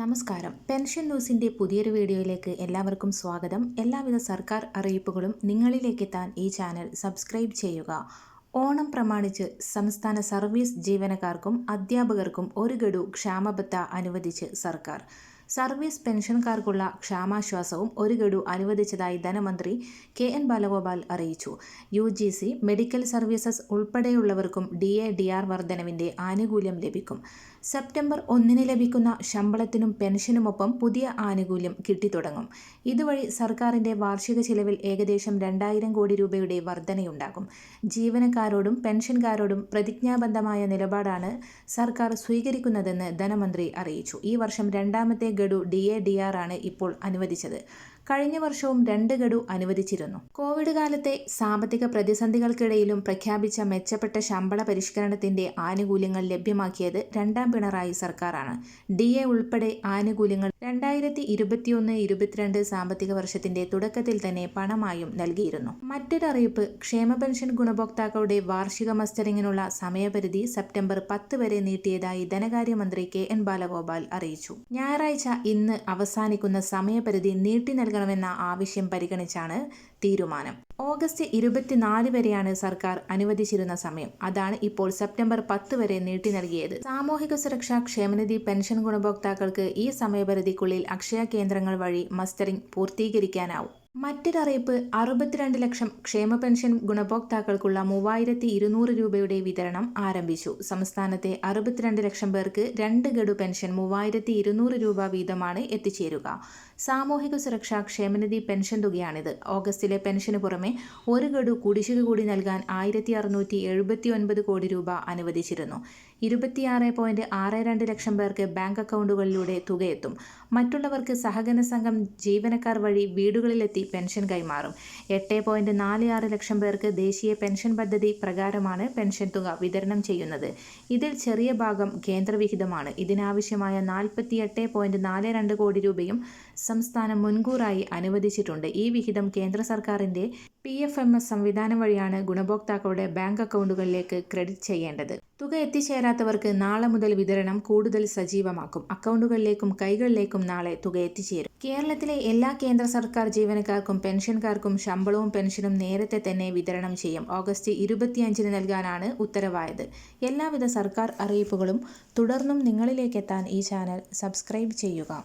നമസ്കാരം. പെൻഷൻ ന്യൂസിന്റെ പുതിയൊരു വീഡിയോയിലേക്ക് എല്ലാവർക്കും സ്വാഗതം. എല്ലാവിധ സർക്കാർ അറിയിപ്പുകളും നിങ്ങളിലേക്ക് എത്താൻ ഈ ചാനൽ സബ്സ്ക്രൈബ് ചെയ്യുക. ഓണം പ്രമാണിച്ച് സംസ്ഥാന സർവീസ് ജീവനക്കാർക്കും അധ്യാപകർക്കും ഒരു ഗഡു ക്ഷാമബത്ത അനുവദിച്ച് സർക്കാർ. സർവീസ് പെൻഷൻകാർക്കുള്ള ക്ഷാമാശ്വാസവും ഒരു ഗഡു അനുവദിച്ചതായി ധനമന്ത്രി കെ എൻ ബാലഗോപാൽ അറിയിച്ചു. U G C medical services ഉൾപ്പെടെയുള്ളവർക്കും D A D R വർധനവിന്റെ ആനുകൂല്യം ലഭിക്കും. സെപ്റ്റംബർ ഒന്നിന് ലഭിക്കുന്ന ശമ്പളത്തിനും പെൻഷനുമൊപ്പം പുതിയ ആനുകൂല്യം കിട്ടിത്തുടങ്ങും. ഇതുവഴി സർക്കാരിന്റെ വാർഷിക ചിലവിൽ ഏകദേശം രണ്ടായിരം കോടി രൂപയുടെ വർധനയുണ്ടാകും. ജീവനക്കാരോടും പെൻഷൻകാരോടും പ്രതിജ്ഞാബദ്ധമായ നിലപാടാണ് സർക്കാർ സ്വീകരിക്കുന്നതെന്ന് ധനമന്ത്രി അറിയിച്ചു. ഈ വർഷം രണ്ടാമത്തെ ഗഡു ഡി എ ഡി ആർ ആണ് ഇപ്പോൾ അനുവദിച്ചത്. കഴിഞ്ഞ വർഷവും രണ്ട് ഗഡു അനുവദിച്ചിരുന്നു. കോവിഡ് കാലത്തെ സാമ്പത്തിക പ്രതിസന്ധികൾക്കിടയിലും പ്രഖ്യാപിച്ച മെച്ചപ്പെട്ട ശമ്പള പരിഷ്കരണത്തിന്റെ ആനുകൂല്യങ്ങൾ ലഭ്യമാക്കിയത് രണ്ടാം പിണറായി സർക്കാരാണ്. ഡി എ ഉൾപ്പെടെ ആനുകൂല്യങ്ങൾ രണ്ടായിരത്തി ഇരുപത്തിയൊന്ന് ഇരുപത്തിരണ്ട് സാമ്പത്തിക വർഷത്തിന്റെ തുടക്കത്തിൽ തന്നെ പണമായും നൽകിയിരുന്നു. മറ്റൊരറിയിപ്പ് ക്ഷേമ പെൻഷൻ ഗുണഭോക്താക്കളുടെ വാർഷിക മസ്റ്ററിങ്ങിനുള്ള സമയപരിധി സെപ്റ്റംബർ പത്ത് വരെ നീട്ടിയതായി ധനകാര്യമന്ത്രി കെ എൻ ബാലഗോപാൽ അറിയിച്ചു. ഞായറാഴ്ച ഇന്ന് അവസാനിക്കുന്ന സമയപരിധി നീട്ടി നൽകണമെന്ന ആവശ്യം പരിഗണിച്ചാണ് തീരുമാനം. ഓഗസ്റ്റ് ഇരുപത്തിനാല് വരെയാണ് സർക്കാർ അനുവദിച്ചിരുന്ന സമയം. അതാണ് ഇപ്പോൾ സെപ്റ്റംബർ പത്ത് വരെ നീട്ടി നൽകിയത്. സാമൂഹിക സുരക്ഷാ ക്ഷേമനിധി പെൻഷൻ ഗുണഭോക്താക്കൾക്ക് ഈ സമയപരിധിക്കുള്ളിൽ അക്ഷയ കേന്ദ്രങ്ങൾ വഴി മസ്റ്ററിംഗ് പൂർത്തീകരിക്കാനാവും. മറ്റൊരറിയിപ്പ് അറുപത്തിരണ്ട് ലക്ഷം ക്ഷേമ പെൻഷൻ ഗുണഭോക്താക്കൾക്കുള്ള മൂവായിരത്തി ഇരുന്നൂറ് രൂപയുടെ വിതരണം ആരംഭിച്ചു. സംസ്ഥാനത്തെ അറുപത്തിരണ്ട് ലക്ഷം പേർക്ക് രണ്ട് ഗഡു പെൻഷൻ മൂവായിരത്തി ഇരുന്നൂറ് രൂപ വീതമാണ് എത്തിച്ചേരുക. സാമൂഹിക സുരക്ഷാ ക്ഷേമനിധി പെൻഷൻ തുകയാണിത്. ഓഗസ്റ്റിലെ പെൻഷന് പുറമെ ഒരു ഗഡു കുടിശ്ശിക കൂടി നൽകാൻ ആയിരത്തി അറുന്നൂറ്റി എഴുപത്തി ഒൻപത് കോടി രൂപ അനുവദിച്ചിരുന്നു. ഇരുപത്തിയാറ് പോയിന്റ് ആറ് രണ്ട് ലക്ഷം പേർക്ക് ബാങ്ക് അക്കൗണ്ടുകളിലൂടെ തുകയെത്തും. മറ്റുള്ളവർക്ക് സഹകരണ സംഘം ജീവനക്കാർ വഴി വീടുകളിലെത്തി പെൻഷൻ കൈമാറും. എട്ട് പോയിന്റ് നാല് ആറ് ലക്ഷം പേർക്ക് ദേശീയ പെൻഷൻ പദ്ധതി പ്രകാരമാണ് പെൻഷൻ തുക വിതരണം ചെയ്യുന്നത്. ഇതിൽ ചെറിയ ഭാഗം കേന്ദ്രവിഹിതമാണ്. ഇതിനാവശ്യമായ നാൽപ്പത്തി എട്ട് പോയിന്റ് നാല് രണ്ട് കോടി രൂപയും സംസ്ഥാനം മുൻകൂറായി അനുവദിച്ചിട്ടുണ്ട്. ഈ വിഹിതം കേന്ദ്ര സർക്കാരിന്റെ പി എഫ് എം എസ് സംവിധാനം വഴിയാണ് ഗുണഭോക്താക്കളുടെ ബാങ്ക് അക്കൗണ്ടുകളിലേക്ക് ക്രെഡിറ്റ് ചെയ്യേണ്ടത്. തുക എത്തിച്ചേരാത്തവർക്ക് നാളെ മുതൽ വിതരണം കൂടുതൽ സജീവമാക്കും. അക്കൗണ്ടുകളിലേക്കും കൈകളിലേക്കും നാളെ തുക എത്തിച്ചേരും. കേരളത്തിലെ എല്ലാ കേന്ദ്ര സർക്കാർ ജീവനക്കാർക്കും പെൻഷൻകാർക്കും ശമ്പളവും പെൻഷനും നേരത്തെ തന്നെ വിതരണം ചെയ്യും. ഓഗസ്റ്റ് ഇരുപത്തിയഞ്ചിന് നൽകാനാണ് ഉത്തരവായത്. എല്ലാവിധ സർക്കാർ അറിയിപ്പുകളും തുടർന്നും നിങ്ങളിലേക്കെത്താൻ ഈ ചാനൽ സബ്സ്ക്രൈബ് ചെയ്യുക.